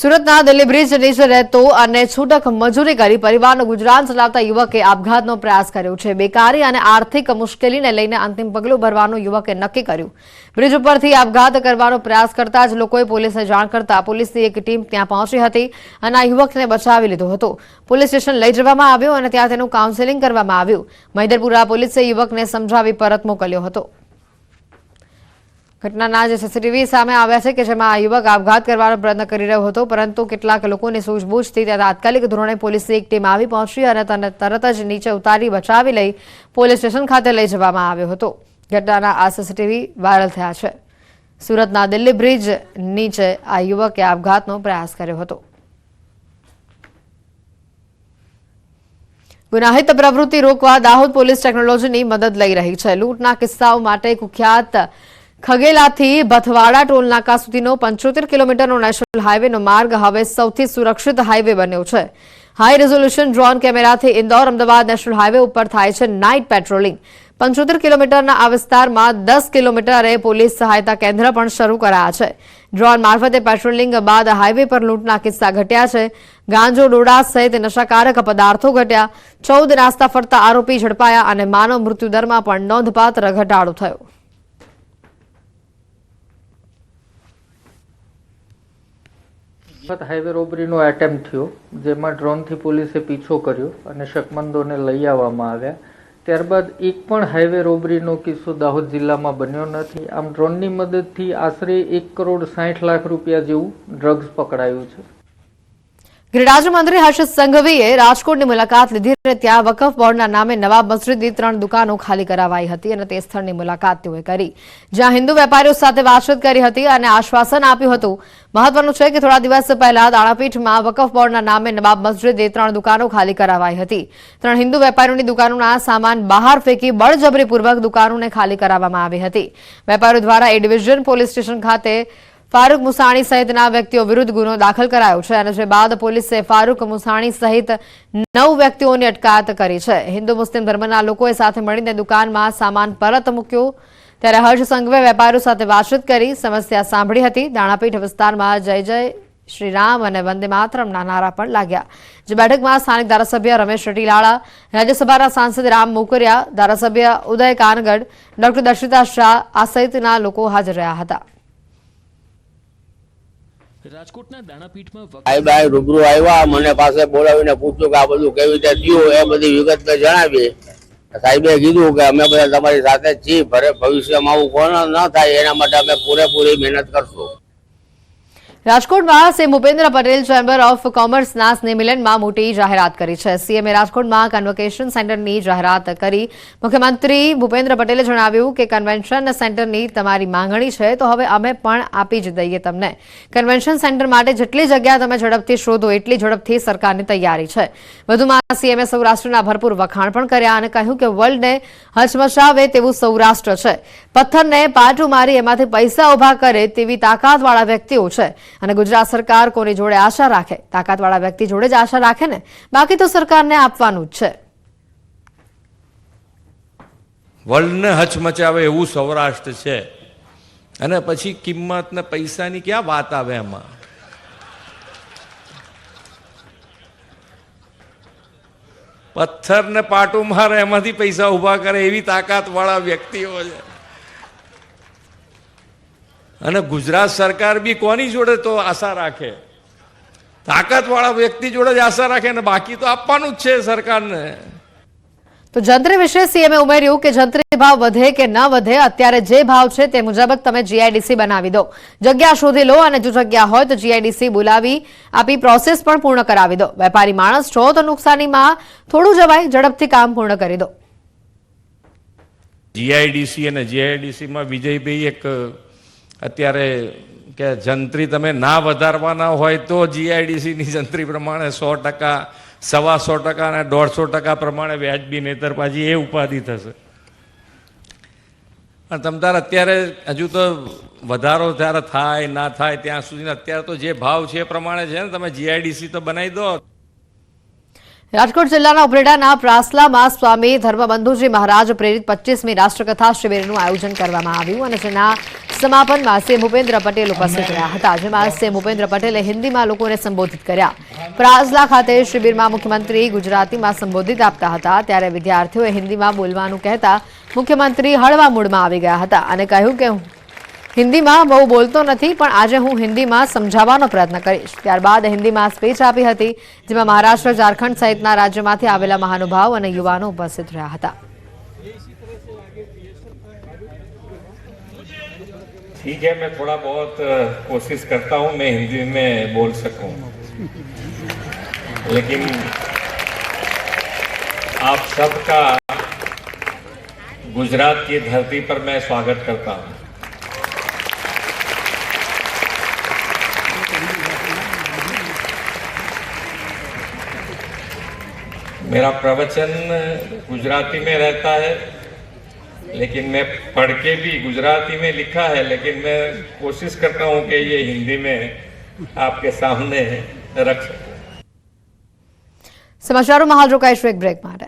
સુરતના દિલ્હી બ્રિજ નીચે રહેતો અને છૂટક મજૂરી કરી પરિવારનું ગુજરાન ચલાવતા યુવકે આપઘાતનો પ્રયાસ કર્યો છે. બેકારી અને આર્થિક મુશ્કેલીને લઈને અંતિમ પગલું ભરવાનું યુવકે નક્કી કર્યું. બ્રિજ ઉપરથી આપઘાત કરવાનો પ્રયાસ કરતા જ લોકોએ પોલીસને જાણ કરતા પોલીસની એક ટીમ ત્યાં પહોંચી હતી અને આ યુવકને બચાવી લીધો હતો. પોલીસ સ્ટેશન લઈ જવામાં આવ્યો અને ત્યાં તેનું કાઉન્સેલિંગ કરવામાં આવ્યું. મહિદરપુરા પોલીસે યુવકને સમજાવી પરત મોકલ્યો હતો. ઘટનાના જે સીસીટીવી સામે આવ્યા છે કે જેમાં આ યુવક આપઘાત કરવાનો પ્રયત્ન કરી રહ્યો હતો, પરંતુ કેટલાક લોકોની સૂઝબૂછથી ત્યાં તાત્કાલિક ધોરણે પોલીસની એક ટીમ આવી પહોંચી અને તેને તરત જ નીચે ઉતારી બચાવી લઈ પોલીસ સ્ટેશન ખાતે લઈ જવામાં આવ્યો હતો. ઘટનાના આ સીસીટીવી વાયરલ થયા છે. સુરતના દિલ્હી બ્રિજ નીચે આ યુવકે આપઘાતનો પ્રયાસ કર્યો હતો. ગુનાહિત પ્રવૃત્તિ રોકવા દાહોદ પોલીસ ટેકનોલોજીની મદદ લઈ રહી છે. લૂંટના કિસ્સાઓ માટે કુખ્યાત ખગેલાથી બથવાડા ટોલ નાકા સુધીનો પંચોતેર કિલોમીટરનો નેશનલ હાઈવેનો માર્ગ હવે સૌથી સુરક્ષિત હાઈવે બન્યો છે. હાઈ રેઝોલ્યુશન ડ્રોન કેમેરાથી ઇન્દોર અમદાવાદ નેશનલ હાઈવે ઉપર થાય છે નાઇટ પેટ્રોલિંગ. પંચોતેર કિલોમીટરના આ વિસ્તારમાં દસ કિલોમીટરે પોલીસ સહાયતા કેન્દ્ર પણ શરૂ કરાયા છે. ડ્રોન મારફતે પેટ્રોલિંગ બાદ હાઈવે પર લૂંટના કિસ્સા ઘટ્યા છે. ગાંજો ડોડા સહિત નશાકારક પદાર્થો ઘટ્યા. ચૌદ નાસ્તા ફરતા આરોપી ઝડપાયા અને માનવ મૃત્યુદરમાં પણ નોંધપાત્ર ઘટાડો થયો. હાઈવે રોબરીનો એટેમ્પ થયો, જેમાં ડ્રોનથી પોલીસે પીછો કર્યો અને શકમંદોને લઈ આવવામાં આવ્યા. ત્યારબાદ એક પણ હાઈવે રોબરીનો કિસ્સો દાહોદ જિલ્લામાં બન્યો નથી. આમ ડ્રોનની મદદથી આશરે એક કરોડ સાઠ લાખ રૂપિયા જેવું ડ્રગ્સ પકડાયું છે. ગૃહ રાજ્યમંત્રી હર્ષ સંઘવીએ રાજકોટની મુલાકાત લીધી અને ત્યાં વકફ બોર્ડના નામે નવાબ મસ્જિદની ત્રણ દુકાનો ખાલી કરાવાઈ હતી અને તે સ્થળની મુલાકાત તેઓએ કરી. જ્યાં હિન્દુ વેપારીઓ સાથે વાતચીત કરી હતી અને આશ્વાસન આપ્યું હતું. મહત્વનું છે કે થોડા દિવસ પહેલા દાણાપીઠમાં વકફ બોર્ડના નામે નવાબ મસ્જિદે ત્રણ દુકાનો ખાલી કરાવાઈ હતી. ત્રણ હિન્દુ વેપારીઓની દુકાનોના સામાન બહાર ફેંકી બળજબરીપૂર્વક દુકાનોને ખાલી કરાવવામાં આવી હતી. વેપારીઓ દ્વારા એ ડિવિઝન પોલીસ સ્ટેશન ખાતે ફારૂક મુસાણી સહિતના વ્યક્તિઓ વિરુદ્ધ ગુનો દાખલ કરાયો છે અને જે બાદ પોલીસે ફારૂક મુસાણી સહિત નવ વ્યક્તિઓની અટકાયત કરી છે. હિન્દુ મુસ્લિમ ધર્મના લોકોએ સાથે મળીને દુકાનમાં સામાન પરત મૂક્યો. ત્યારે હર્ષ સંઘવે વેપારીઓ સાથે વાતચીત કરી સમસ્યા સાંભળી હતી. દાણાપીઠ વિસ્તારમાં જય જય શ્રી રામ અને વંદે માતરમના નારા પણ લાગ્યા. જે બેઠકમાં સ્થાનિક ધારાસભ્ય રમેશ રટીલાળા રાજ્યસભાના સાંસદ રામ મોકરિયા, ધારાસભ્ય ઉદય કાનગડ, ડોક્ટર દર્શિતા શાહ આ સહિતના લોકો હાજર રહ્યા હતા. રાજકોટના દાણાપીઠમાં સાહેબ આ રૂબરૂ આવ્યા, મને પાસે બોલાવીને પૂછ્યું કે આ બધું કેવી રીતે થયું, એ બધી વિગત જણાવી. સાહેબે કીધું કે અમે બધા તમારી સાથે છીએ, ભરે ભવિષ્યમાં આવું કોણ ન થાય, એના માટે અમે પૂરેપૂરી મહેનત કરશું. રાજકોટમાં CM Bhupendra Patel chamber of કોમર્સના સ્નેહમિલનમાં મોટી જાહેરાત કરી છે. સીએમએ રાજકોટમાં કન્વોકેશન સેન્ટરની જાહેરાત કરી. મુખ્યમંત્રી ભૂપેન્દ્ર પટેલે જણાવ્યું કે કન્વેન્શન સેન્ટરની તમારી માંગણી છે, તો હવે અમે પણ આપી જ દઈએ તમને. કન્વેન્શન સેન્ટર માટે જેટલી જગ્યા તમે ઝડપથી શોધો, એટલી ઝડપથી સરકારની તૈયારી છે. વધુમાં સીએમએ સૌરાષ્ટ્રના ભરપૂર વખાણ પણ કર્યા અને કહ્યું કે વર્લ્ડને હચમચાવે તેવું સૌરાષ્ટ્ર છે. પથ્થરને પાટું મારી, એમાંથી પૈસા ઊભા કરે તેવી તાકાતવાળા વ્યક્તિઓ છે. અને ગુજરાત સરકાર કોની જોડે આશા રાખે? તાકાતવાળા વ્યક્તિ જોડે જ આશા રાખે ને બાકી તો સરકારને આપવાનું જ છે. વર્લ્ડને હચમચાવે એવું સૌરાષ્ટ્ર છે. અને પછી કિંમત ને પૈસાની ક્યાં વાત આવે એમાં? પથ્થરને પાટું મારે, એમાંથી પૈસા ઊભા કરે એવી તાકાત વાળા વ્યક્તિઓ છે. અને ગુજરાત સરકાર બી કોની જોડે તો આશા રાખે? તાકાત વાળા વ્યક્તિ જોડે જ આશા રાખે ને બાકી તો આપવાનું જ છે સરકારને. તો જંત્રી વિશે સીએમએ ઉમેર્યું કે જંત્રી ભાવ વધે કે ન વધે અત્યારે જે ભાવ છે તે મુજબ જ તમે જીઆઈડીસી બનાવી દો. જગ્યા શોધી લો અને જો જગ્યા હોય તો જીઆઈડીસી બોલાવી આપી પ્રોસેસ પણ પૂર્ણ કરાવી દો. વેપારી માણસ છો તો નુકસાનીમાં થોડું જવાય ઝડપથી કામ પૂર્ણ કરી દો. જીઆઈડીસી અને જીઆઈડીસીમાં વિજયભાઈ એક અત્યારે કે જંત્રી તમે ના વધારવાના હોય તો જીઆઈડીસીની જંત્રી પ્રમાણે સો ટકા, સવા સો ટકા અને દોઢસો ટકા પ્રમાણે વ્યાજબી નેતર પાછી એ ઉપાધિ થશે. પણ તમ તાર અત્યારે હજુ તો વધારો ત્યારે થાય, ના થાય, ત્યાં સુધી અત્યારે તો જે ભાવ છે એ પ્રમાણે છે ને, તમે જીઆઈડીસી તો બનાવી દો. રાજકોટ જિલ્લાના ઉપરેડાના પ્રાસલામાં સ્વામી ધર્મબંધુજી મહારાજ પ્રેરિત પચીસમી રાષ્ટ્રકથા શિબિરનું આયોજન કરવામાં આવ્યું અને જેના સમાપનમાં સીએમ ભૂપેન્દ્ર પટેલ ઉપસ્થિત રહ્યા હતા, જેમાં સીએમ ભૂપેન્દ્ર પટેલે હિન્દીમાં લોકોને સંબોધિત કર્યા. પ્રાસલા ખાતે શિબિરમાં મુખ્યમંત્રી ગુજરાતીમાં સંબોધિત આપતા હતા, ત્યારે વિદ્યાર્થીઓએ હિન્દીમાં બોલવાનું કહેતા મુખ્યમંત્રી હળવા મૂડમાં આવી ગયા હતા અને કહ્યું કે હિન્દીમાં બહુ બોલતો નથી પણ આજે હું હિન્દીમાં સમજાવવાનો પ્રયત્ન કરીશ ત્યારબાદ હિન્દીમાં સ્પીચ આપી હતી જેમાં મહારાષ્ટ્ર ઝારખંડ સહિતના રાજ્યોમાંથી આવેલા મહાનુભાવ અને યુવાનો ઉપસ્થિત રહ્યા હતા ठीक है मैं थोड़ा बहुत अ, कोशिश करता हूँ मैं हिंदी में बोल सकूं लेकिन आप सबका गुजरात की धरती पर मैं स्वागत करता हूँ मेरा प्रवचन गुजराती में रहता है लेकिन मैं पढ़ के भी गुजराती में लिखा है लेकिन मैं कोशिश करता हूँ कि ये हिंदी में आपके सामने रख सकूं સમાચારોમાં હાલ રોકાઈશું એક બ્રેક માટે